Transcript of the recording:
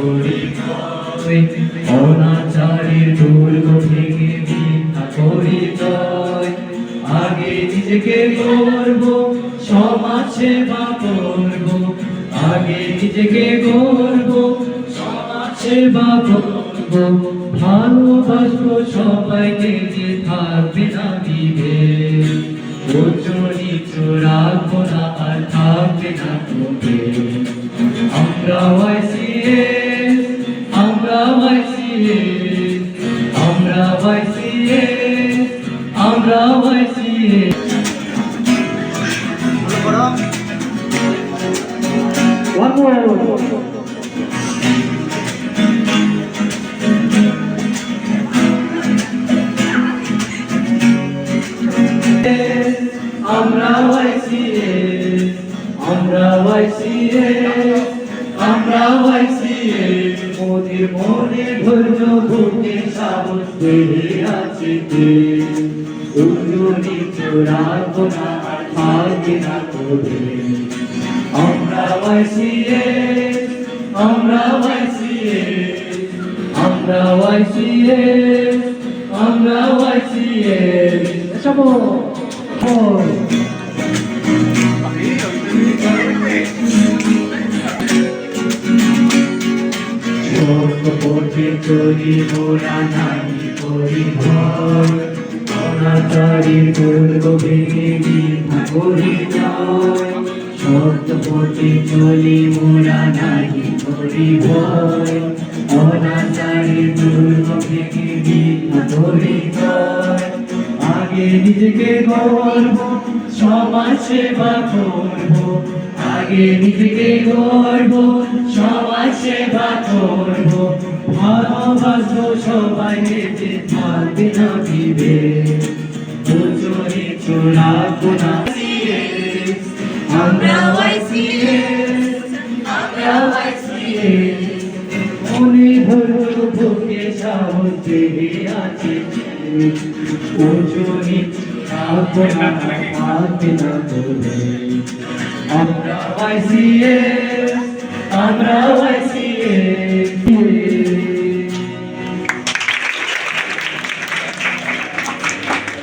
পরিচয় অনাচারের দুর্গ মিথ্যা পরিচয় আগে নিজেকে করব সমাজ সেবা করব। আগে নিজেকে করব সমাজ সেবা করব। ভালোবাসবো সবাইকে যে থাকবে না দিবে উচ্চনি চোরাবো না আর থাকবে না তোকে আমরা One more. আমরা ওয়াইসিএ আমরা ওয়াইসিএ আমরা ওয়াইসিএ মোদের মনে ধৈর্য সাহস দেহে আছে উজুরি চোরাবো না থাকবে না তোদের আমরা ওয়াইসিএ আমরা ওয়াইসিএ আমরা ওয়াইসিএ আমরা ওয়াইসিএ। সবো সত্য পথে চলি মোরা নাই করি ভয় অনাচারীর দুর্গ ভেঙে করি সত্য পথে চলি মোরা নাই করি ভয় অনাচারীর দুর্গ ভেঙে করি আগে নিজেকে গর্ব, সমাজ সেবা করব। আগে নিজেকে গর্ব, সমাজ সেবা করব। ভালোবাসবো সবাইকে যে থাকবে। আমরা আমরা মনে ধরো বুকে সাহস আছে ওজনে থাকব না না তোলে আমরা ওয়াইসিএ আমরা